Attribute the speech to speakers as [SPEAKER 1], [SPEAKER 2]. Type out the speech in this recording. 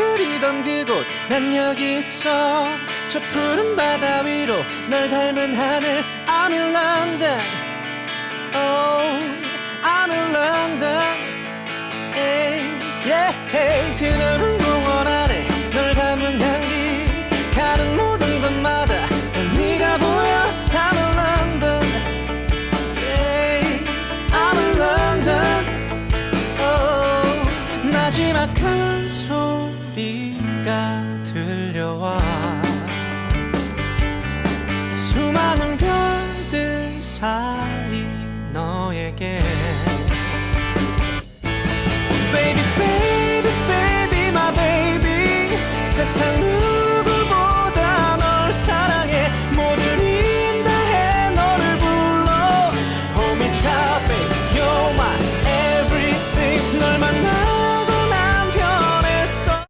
[SPEAKER 1] 그리던 그곳 난 여기 있어 저 푸른 바다 위로 널 닮은 하늘 I'm in London Oh I'm in London Hey yeah hey 드넓은 공원 안에 널 담은 향기 가는 모든 곳마다 난 네가 보여 I'm in London Hey I'm in London Oh 마지막 큰 소리가 들려와. 수많은 별들 사이 너에게